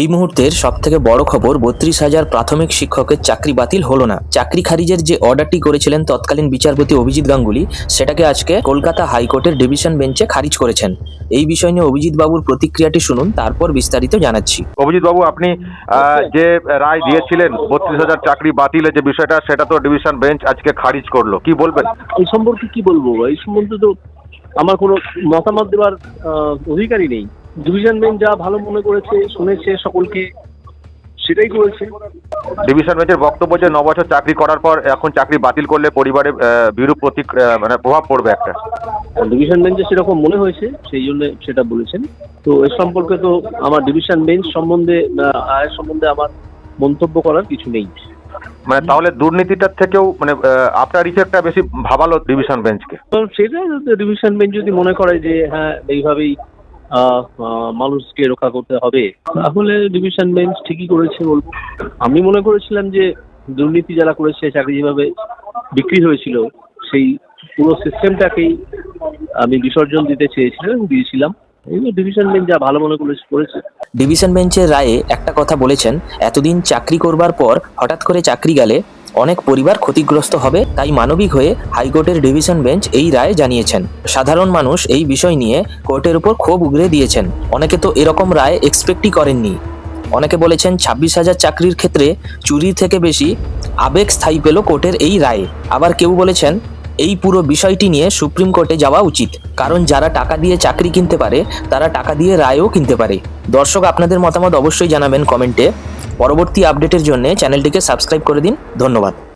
এই মুহূর্তের সব থেকে বড় খবর বত্রিশ হাজার প্রাথমিক শিক্ষকের চাকরি বাতিল হলো না। চাকরি খারিজের যে অর্ডারটি করেছিলেন তৎকালীন বিচারপতি অভিজিৎ গাঙ্গুলি সেটাকে আজকে কলকাতা হাইকোর্টের ডিভিশন বেঞ্চে খারিজ করেছেন। এই বিষয় নিয়ে অভিজিৎ বাবুর প্রতিক্রিয়াটি শুনুন তারপর বিস্তারিত জানাচ্ছি। অভিজিৎ বাবু আপনি যে রায় দিয়েছিলেন বত্রিশ হাজার চাকরি বাতিলের যে বিষয়টা সেটা তো ডিভিশন বেঞ্চ আজকে খারিজ করল। কি বলবেন? এই সম্পর্কে কি বলব? এই সম্বন্ধে তো আমার কোনো মতামত দেওয়ার অধিকারই নেই। ডিভিশন বেঞ্চ যা ভালো মনে করেছে শুনেছে সকলকে সেটাই করেছে। ডিভিশন বেঞ্চের বক্তব্য যে ন বছর চাকরি করার পর এখন চাকরি বাতিল করলে পরিবারে বিরূপ প্রতিক আহ, মানে প্রভাব পড়বে একটা। ডিভিশন বেঞ্চে সেরকম মনে হয়েছে সেই জন্য সেটা বলেছেন। তো এ সম্পর্কে তো আমার ডিভিশন বেঞ্চ সম্বন্ধে আয়ের সম্বন্ধে আমার মন্তব্য করার কিছু নেই। মানে তাহলে দুর্নীতিটার থেকেও মানে আফটার ইফেক্টটা বেশি ভাবালো ডিভিশন বেঞ্চকে তো সেটা ডিভিশন বেঞ্চ যদি মনে করে যে হ্যাঁ এইভাবেই মানুষকে রক্ষা করতে হবে। তাহলে ডিভিশন বেঞ্চ ঠিকই করেছে বলব আমি মনে করেছিলাম যে দুর্নীতি যারা করেছে, চাকরি যেভাবে বিক্রি হয়েছিল, সেই পুরো সিস্টেমটাকেই আমি বিসর্জন দিতে চেয়েছিলাম দিয়েছিলাম। ডিভিশন বেঞ্চ যা ভালো মনে করেছে ডিভিশন বেঞ্চের রায়ে একটা কথা বলেছেন, এতদিন চাকরি করবার পর হঠাৎ করে চাকরি গেলে অনেক পরিবার ক্ষতিগ্রস্ত হবে, তাই মানবিক হয়ে হাইকোর্টের ডিভিশন বেঞ্চ এই রায় জানিয়েছেন। সাধারণ মানুষ এই বিষয় নিয়ে কোর্টের উপর ক্ষোভ উগরে দিয়েছেন। অনেকে তো এরকম রায় এক্সপেক্টই করেননি। অনেকে বলেছেন ছাব্বিশ হাজার চাকরির ক্ষেত্রে চুরি থেকে বেশি আবেগ স্থায়ী পেল কোর্টের এই রায়। আবার কেউ বলেছেন এই পুরো বিষয়টি নিয়ে সুপ্রিম কোর্টে যাওয়া উচিত। কারণ যারা টাকা দিয়ে চাকরি কিনতে পারে, তারা টাকা দিয়ে রায়ও কিনতে পারে। দর্শক, আপনাদের মতামত অবশ্যই জানাবেন কমেন্টে। পরবর্তী আপডেটের জন্য চ্যানেলটিকে সাবস্ক্রাইব করে দিন। ধন্যবাদ।